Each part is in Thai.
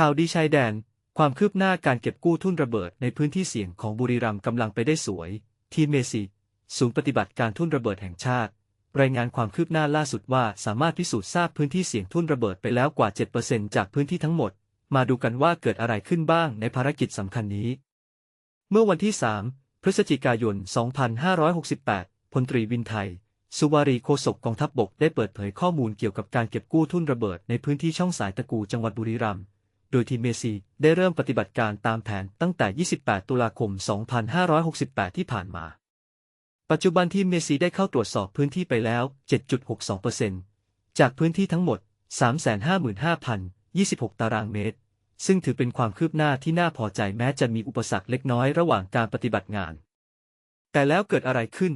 ข่าวดีชายแดน ความคืบหน้าการเก็บกู้ทุ่นระเบิดในพื้นที่เสี่ยงของบุรีรัมย์กำลังไปได้สวย ทีมเมซีศูนย์ปฏิบัติการทุ่นระเบิดแห่งชาติ รายงานความคืบหน้าล่าสุดว่าสามารถพิสูจน์ทราบพื้นที่เสี่ยงทุ่นระเบิดไปแล้วกว่า 7%จากพื้นที่ทั้งหมด มาดูกันว่าเกิดอะไรขึ้นบ้างในภารกิจสำคัญนี้ เมื่อวันที่ 3 พฤศจิกายน 2568 พลตรีวินไทย สุวารีโคศกกองทัพบบกได้เปิดเผยข้อมูลเกี่ยวกับการเก็บกู้ทุ่นระเบิดในพื้นที่ช่องสายตะกูจังหวัดบุรีรัมย์ โดยทีมเมซีได้เริ่มปฏิบัติการตามแผนตั้งแต่ 28 ตุลาคม 2568 ที่ผ่านมา ปัจจุบันทีมเมซีได้เข้าตรวจสอบพื้นที่ไปแล้ว 7.62%จากพื้นที่ทั้งหมด 355,026 ตารางเมตร ซึ่งถือเป็นความคืบหน้าที่น่าพอใจแม้จะมีอุปสรรคเล็กน้อยระหว่างการปฏิบัติงาน แต่แล้วเกิดอะไรขึ้น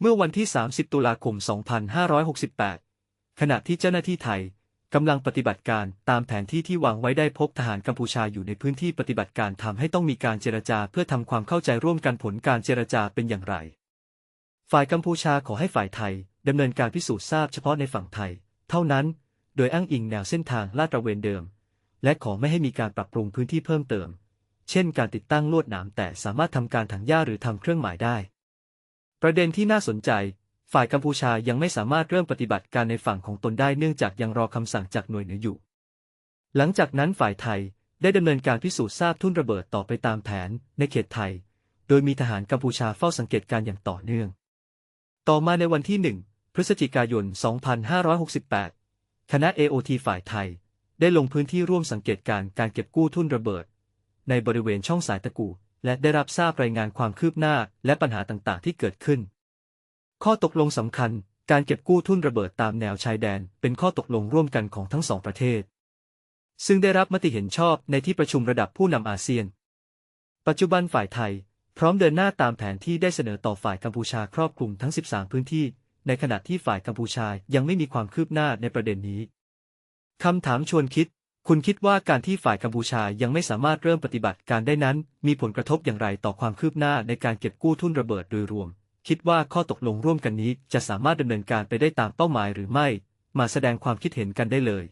เมื่อวันที่ 30 ตุลาคม 2568 ขณะที่เจ้าหน้าที่ไทย กำลังปฏิบัติการตามแผนที่ที่วางไว้ได้พบทหารกัมพูชาอยู่ในพื้นที่ปฏิบัติการทำให้ต้องมีการเจรจาเพื่อทำความเข้าใจร่วมกันผลการเจรจาเป็นอย่างไร ฝ่ายกัมพูชาขอให้ฝ่ายไทยดำเนินการพิสูจน์ทราบเฉพาะในฝั่งไทย เท่านั้น โดยอ้างอิงแนวเส้นทางลาดตระเวนเดิม และขอไม่ให้มีการปรับปรุงพื้นที่เพิ่มเติม เช่น การติดตั้งลวดหนามแต่สามารถทำการถังหญ้าหรือทำเครื่องหมายได้ ประเด็นที่น่าสนใจ ฝ่ายกัมพูชายังไม่สามารถเริ่มปฏิบัติการในฝั่งของตนได้เนื่องจากยังรอคำสั่งจากหน่วยเหนืออยู่ หลังจากนั้นฝ่ายไทยได้ดำเนินการพิสูจน์ทราบทุ่นระเบิดต่อไปตามแผนในเขตไทย โดยมีทหารกัมพูชาเฝ้าสังเกตการอย่างต่อเนื่อง ต่อมาในวันที่ 1 พฤศจิกายน 2568 คณะ AOT ฝ่ายไทย ได้ลงพื้นที่ร่วมสังเกตการการเก็บกู้ทุ่นระเบิด ในบริเวณช่องสายตะกูและได้รับทราบรายงานความคืบหน้าและปัญหาต่างๆ ที่เกิดขึ้น ข้อตกลงสำคัญ การเก็บกู้ทุ่นระเบิดตามแนวชายแดน เป็นข้อตกลงร่วมกันของทั้งสองประเทศ ซึ่งได้รับมติเห็นชอบในที่ประชุมระดับผู้นำอาเซียน ปัจจุบันฝ่ายไทย พร้อมเดินหน้าตามแผนที่ได้เสนอต่อฝ่ายกัมพูชาครอบคลุมทั้ง 13 พื้นที่ ในขณะที่ฝ่ายกัมพูชายังไม่มีความคืบหน้าในประเด็นนี้คำถามชวนคิด คุณคิดว่าการที่ฝ่ายกัมพูชายังไม่สามารถเริ่มปฏิบัติการได้นั้น มีผลกระทบอย่างไรต่อความคืบหน้าในการเก็บกู้ทุนระเบิดโดยรวม คิดว่าข้อตกลงร่วมกันนี้จะสามารถดำเนินการไปได้ตามเป้าหมายหรือไม่ มาแสดงความคิดเห็นกันได้เลย